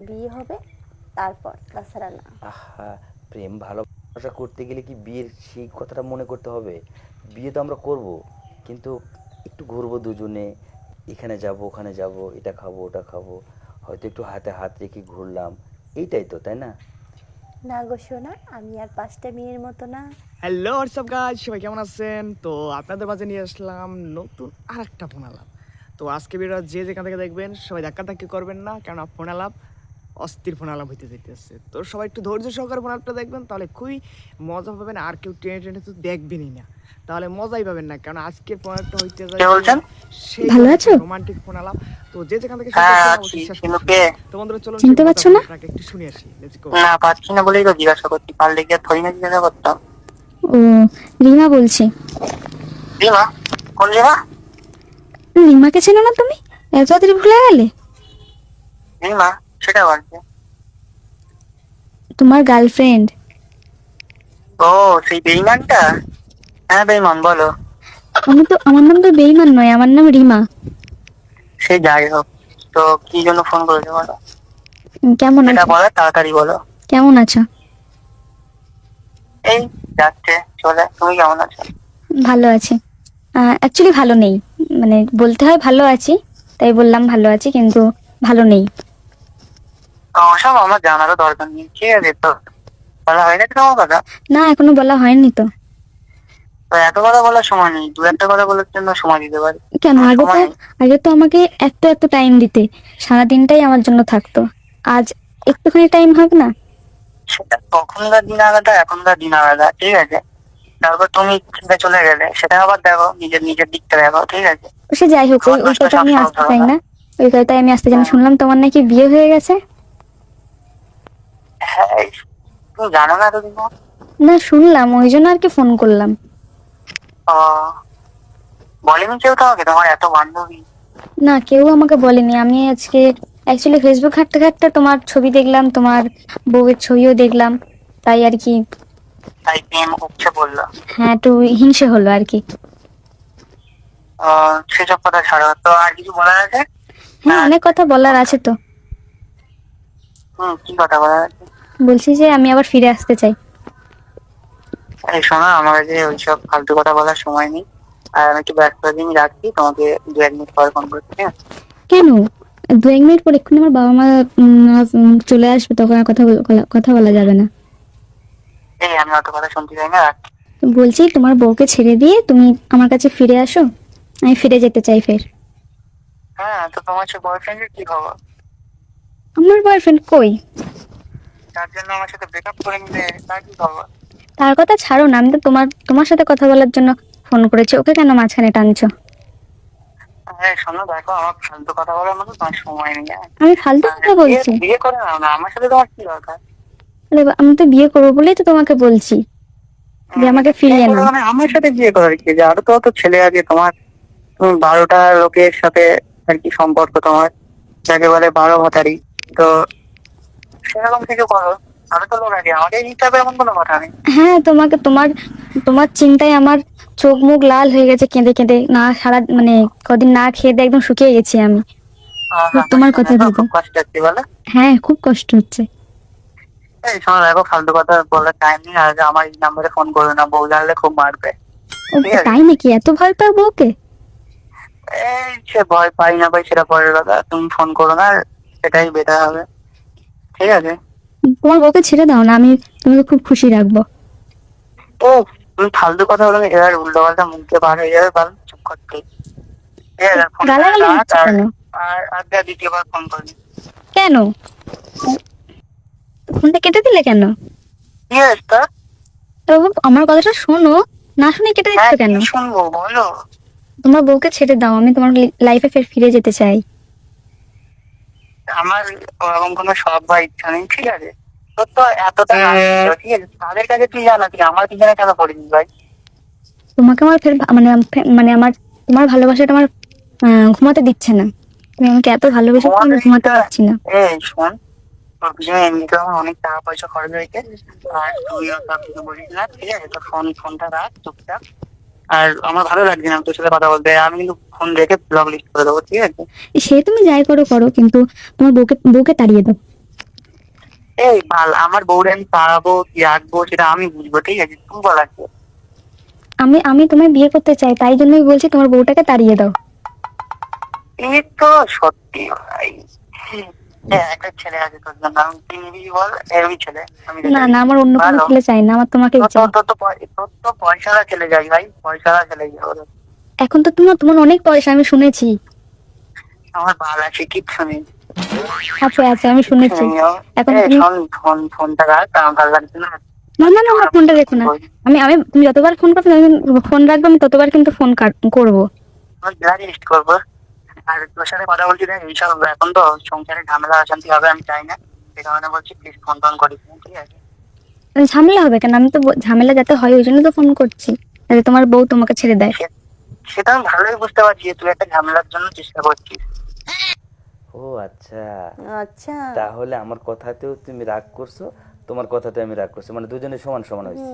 বিয়ে হবে তারপর তাছাড়া না আহা প্রেম ভালোবাসা করতে গেলে কি বিয়ের সেই কথাটা মনে করতে হবে? বিয়ে তো আমরা করব কিন্তু একটু ঘুরবো দুজনে এখানে যাব ওখানে যাব এটা খাব ওটা খাব হয়তো একটু হাতে হাত রেখে ঘুরলাম এইটাই তো তাই না? না গো শোনা আমি আর পাঁচটা মেয়ের মতো না। হ্যালো হোয়াটসঅ্যাপ গাইজ সবাই কেমন আছেন? তো আপনাদের মাঝে নিয়ে আসলাম নতুন আর একটা ফোন আলাপ তো আজকে ভিডিও যে যেখান থেকে দেখবেন সবাই ধাক্কা ধাক্কি করবেন না কেন ফোন আলাপ অস্থির ফোন আলাপ হইতে যেতেছে তো সবাই একটু ধৈর্য সহকারে ফোন আলাপটা দেখবেন তাহলে খুবই মজা পাবেন আর কেউ টেনে টেনে তো দেখবেনই না। তাহলে মজাই পাবেন না কারণ আজকের ফোন আলাপটা হইতে কে বলছেন? ভালো আছো? রোমান্টিক ফোন আলাপ তো যে যেখান থেকে হ্যাঁ, তো বন্ধুরা চলুন চিনতে সেই পারছ না? আপনাকে একটু শুনে আসি। লেটস গো না পাচ্ছি না বলেই তো জিজ্ঞাসা করছি পারলে গিয়ে থই না জিজ্ঞাসা করতাম? ও রিমা বলছি। রিমা? কোন রিমা? রিমাকে চেনো না তুমি? এত তাড়াতাড়ি ভুলে গেলে? রিমা? সেটা বলছে তোমার গার্লফ্রেন্ড ও সেই বেইমানটা? হ্যাঁ বেইমান বলো। আমি তো আমার নাম তো বেইমান নয় আমার নাম রিমা। সে যাই হোক তো কি জন্য ফোন করেছ বলো? কেমন আছো? বলো তাড়াতাড়ি বলো। কেমন আছো? এই যাচ্ছে চলে তুমি কেমন আছো? ভালো আছি। অ্যাকচুয়ালি ভালো নেই মানে বলতে হয় ভালো আছি তাই বললাম ভালো আছি কিন্তু ভালো নেই। সব আমার জানারও দরকার নেই। ঠিক আছে তো। বলা হয় না তোমার কথা? না এখনও বলা হয়নি তো। এত কথা বলার সময় নেই। দু একটা কথা বলার জন্য সময় দিতে পারি। কেন? আগে তো আগে তো আমাকে এত এত টাইম দিতে। সারা দিনটাই আমার জন্য থাকতো। আজ একটুখানি টাইম হবে না। সেটা তখনকার দিন আলাদা এখনকার দিন আলাদা। ঠিক আছে? তারপর তুমি চলে গেলে সেটা আবার দেখো। নিজের নিজের দিকটা দেখো। ঠিক আছে? সে যাই হোক ওই কথায় আমি আসতে চাই না। ওই কথায় আমি আসতে চাই না। হ্যাঁ। শুনলাম তোমার নাকি বিয়ে হয়ে গেছে? তুমি জানো না তুমি না শুনলাম ওই জন্য আর কি ফোন করলাম। বলেনি কেউ তোমাকে? তোমার এত বান্ধবী। না কেউ আমাকে বলেনি। আমি আজকে অ্যাকচুয়ালি ফেসবুক ঘাঁটতে ঘাঁটতে তোমার ছবি দেখলাম তোমার বউয়ের ছবিও দেখলাম। তাই আর কি। তাই প্রেম উপচে পড়ল। হ্যাঁ একটু হিংসে হলো আর কি। সেসব কথা ছাড়ো। তো আর কিছু বলার আছে? হ্যাঁ অনেক কথা বলার আছে তো। হুম কি কথা বলার আছে? বলছি যে আমি আবার ফিরে আসতে চাই। এই শোনো আমার কাছে ওইসব ফালতু কথা বলার সময় নেই। আর আমি একটু ব্যস্ত দিন রাখছি তোমাকে দু এক মিনিট পরে ফোন করছি হ্যাঁ? কেন? দু এক মিনিট পর এক্ষুনি আমার বাবা মা চলে আসবে তখন আর কথা কথা বলা যাবে না। এই আমি অত কথা শুনতে চাই না বলছি তোমার বউকে ছেড়ে দিয়ে তুমি আমার কাছে ফিরে আসো আমি ফিরে যেতে চাই ফের। হ্যাঁ তো তোমার বয়ফ্রেন্ডের কি খবর? আমার বয়ফ্রেন্ড কই? জন্য আমার সাথে ব্রেকআপ করে নিলে তার কি খবর? তার কথা ছাড়ো না আমি তো তোমার তোমার সাথে কথা বলার জন্য ফোন করেছি। ওকে কেন মাঝখানে টানছো? শোনো দেখো আমার ফালতু কথা বলার মতো তোমার সময় নেই হ্যাঁ? আমি ফালতু কথা বিয়ে- বলছি। বিয়ে করে নাও না আমার সাথে তোমার কি দরকার? আরে আমি তো বিয়ে করব বলেই তো তোমাকে বলছি। যে আমাকে ফিরিয়ে নাও। মানে আমার সাথে বিয়ে করার কি যে আরও তো অত ছেলে আছে তোমার তুমি বারোটা লোকের সাথে আর কি সম্পর্ক তোমার যাকে বলে বারো ভাতারি। তো সেরকম কিছু করো। আরও তো লোক আছে আমাদের হিসাবে এমন কোনো কথা নেই। হ্যাঁ তোমাকে তোমার তোমার চিন্তায় আমার চোখ মুখ লাল হয়ে গেছে কেঁদে কেঁদে। না সারা মানে কদিন না খেয়ে দিয়ে একদম শুকিয়ে গেছি আমি। তোমার কথা শুনে ভেবে। কষ্ট হচ্ছে বলো। হ্যাঁ খুব কষ্ট হচ্ছে। এই শোনো দেখো ফালতু কথা বলার টাইম নেই আর আমার এই নাম্বারে ফোন করো না বউ জানলে খুব মারবে। তাই নাকি? এত ভয় পাও বউকে? এই সে ভয় পাই না পাই সেটা পরের কথা। তুমি ফোন করো না সেটাই বেটার হবে। ঠিক আছে। তোমার বউকে ছেড়ে দাও না আমি তোমাকে খুব খুশি রাখব। ও তুমি ফালতু কথা বলে এবার উল্টো পাল্টা মুখ দিয়ে বার হয়ে যাবে ভালো চুপ করতে গালাগালি কেন? আর আর দ্বিতীয়বার ফোন করবি। কেন? ফোনটা কেটে দিলে কেন? তা? আমার কথাটা শোনো না শুনে কেটে হ্যাঁ দিচ্ছ কেন? শুনব বলো। তোমার বউকে ছেড়ে দাও আমি তোমার লাইফে ফের ফিরে যেতে চাই। আমার ওরকম কোনো সব বা ইচ্ছা নেই ঠিক আছে? তোর তো এতটা ছিল, ঠিক আছে? তাদের কাছে তুই জানা তুই আমার পিছনে কেন পড়িস ভাই? তোমাকে আমার ফের মানে মানে আমার তোমার ভালোবাসাটা আমার ঘুমাতে দিচ্ছে না। তুমি আমাকে এত ভালোবেসে আমি ঘুমাতে? পারছি না। এই শোন তোর পিছনে এমনিতে আমার অনেক টাকা পয়সা খরচ হয়েছে। আর তুইও সব কিছু বলিস না ঠিক আছে? তো ফোন ফোনটা রাখ চুপচাপ। আর আমার ভালো লাগছে না তোর সাথে কথা বলতে। আমি কিন্তু ফোন রেখে ব্লক লিস্ট করে দেবো ঠিক আছে? সে তুমি যাই করো করো কিন্তু তোমার বউকে বউকে তাড়িয়ে দাও। এই ভালো আমার বউরে আমি তাড়াবো কি রাখব সেটা আমি বুঝব ঠিক আছে? তুমি বলার কি? আমি আমি তোমায় বিয়ে করতে চাই তাই জন্যই বলছি তোমার বউটাকে তাড়িয়ে দাও। এই তো সত্যি ভাই। একটা ছেলে আছে তোর জন্য আমি বল এরবি ছেলে না না আমার অন্য কোনো। ছেলে চাই না আমার তোমাকেই তোর চাই। তোর তো তোর তো পয়সারা যাই ভাই পয়সারা চলে যাই এখন তো তোমার তোমার অনেক পয়সা আমি শুনেছি। আমার ভালো আছে কিচ্ছু নেই। আচ্ছা আচ্ছা আমি শুনেছি। এখন ফোন ফোনটা রাখ আমার ভালো লাগছে না। না না না আমার ফোনটা রেখো না। আমি আমি তুমি যতবার ফোন করবে ফোন রাখব আমি ততবার কিন্তু ফোন করব। করব। আর তোর সাথে কথা বলছি দেখ এইসব এখন তো সংসারে ঝামেলা অশান্তি হবে আমি চাই না। সেই কারণে বলছি প্লিজ ফোন টোন করিস ঠিক আছে? ঝামেলা হবে কেন? আমি তো ঝামেলা যাতে হয় ওই জন্য তো ফোন করছি। যাতে তোমার বউ তোমাকে ছেড়ে দেয়। সেটা আমি ভালোই বুঝতে পারছি তুই একটা ঝামেলার জন্য চেষ্টা করছিস। ও আচ্ছা। আচ্ছা। তাহলে আমার কথাতেও তুমি রাগ করছ তোমার কথাতে আমি রাগ করছি। মানে দুজনে সমান সমান হয়েছি।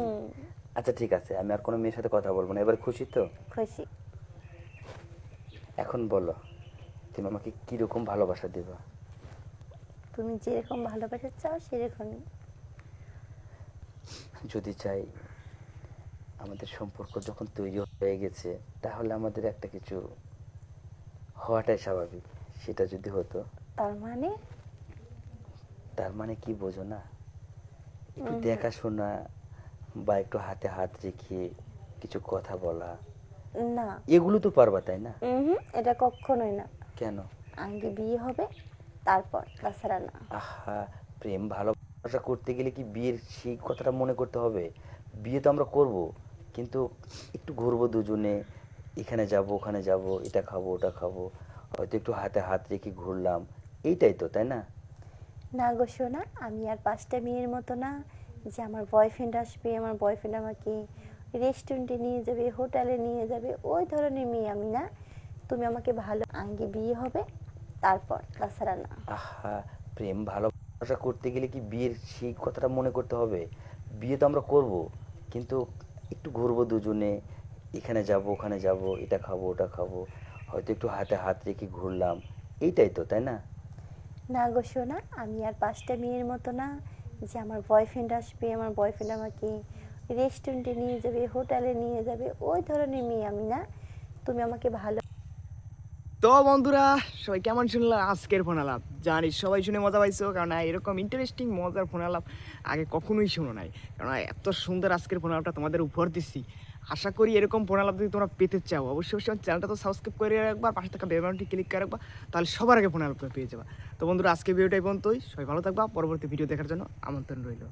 আচ্ছা ঠিক আছে আমি আর কোনো মেয়ের সাথে কথা বলব না। এবার খুশি তো? খুশি। এখন বলো। তুমি আমাকে কীরকম ভালোবাসা দিবা? তুমি যেরকম ভালোবাসা চাও সেরকমই। যদি চাই আমাদের সম্পর্ক যখন তৈরি হয়ে গেছে তাহলে আমাদের একটা কিছু হওয়াটাই স্বাভাবিক। সেটা যদি হতো? তার মানে? তার মানে কি বোঝো না? একটু দেখাশোনা বা একটু হাতে হাত রেখে কিছু কথা বলা। না। এগুলো তো পারবা তাই না? এটা কখনোই না। কেন? আগে বিয়ে হবে তারপর তাছাড়া না। আহা প্রেম ভালোবাসা করতে গেলে কি বিয়ের সেই কথাটা মনে করতে হবে? বিয়ে তো আমরা করব কিন্তু একটু ঘুরবো দুজনে এখানে যাব ওখানে যাব এটা খাব ওটা খাব হয়তো একটু হাতে হাত রেখে ঘুরলাম এইটাই তো তাই না? না গো শোনা আমি আর পাঁচটা মেয়ের মতো না যে আমার বয়ফ্রেন্ড আসবে আমার বয়ফ্রেন্ড আমাকে রেস্টুরেন্টে নিয়ে যাবে হোটেলে নিয়ে যাবে ওই ধরনের মেয়ে আমি না। তুমি আমাকে ভালো আগে বিয়ে হবে তারপর তাছাড়া না আহা প্রেম ভালোবাসা করতে গেলে কি বিয়ের সেই কথাটা মনে করতে হবে? বিয়ে তো আমরা করব কিন্তু একটু ঘুরবো দুজনে এখানে যাব ওখানে যাব এটা খাব ওটা খাব হয়তো একটু হাতে হাত রেখে ঘুরলাম এইটাই তো তাই না? না গো শোনা আমি আর পাঁচটা মেয়ের মতো না যে আমার বয়ফ্রেন্ড আসবে আমার বয়ফ্রেন্ড আমাকে রেস্টুরেন্টে নিয়ে যাবে হোটেলে নিয়ে যাবে ওই ধরনের মেয়ে আমি না। তুমি আমাকে ভালো তো বন্ধুরা, সবাই কেমন শুনলাম আজকের ফোন আলাপ জানি সবাই শুনে মজা পাইছো, কারণ এরকম ইন্টারেস্টিং মজার ফোন আলাপ আগে কখনোই শোনো নাই। কারণ এত সুন্দর আজকের ফোন আলাপটা তোমাদের উপহার দিচ্ছি আশা করি এরকম ফোন আলাপ যদি তোমরা পেতে চাও, অবশ্যই অবশ্যই চ্যানেলটা তো সাবস্ক্রাইব করে রাখবা, পাশে থাকা বেলবানটি ক্লিক করে রাখবা, তাহলে সবার আগে ফোন আলাপ পেয়ে যাবা। তো বন্ধুরা আজকে ভিডিওটাই পর্যন্তই। সবাই ভালো থাকবা, পরবর্তী ভিডিও দেখার জন্য আমন্ত্রণ রইল।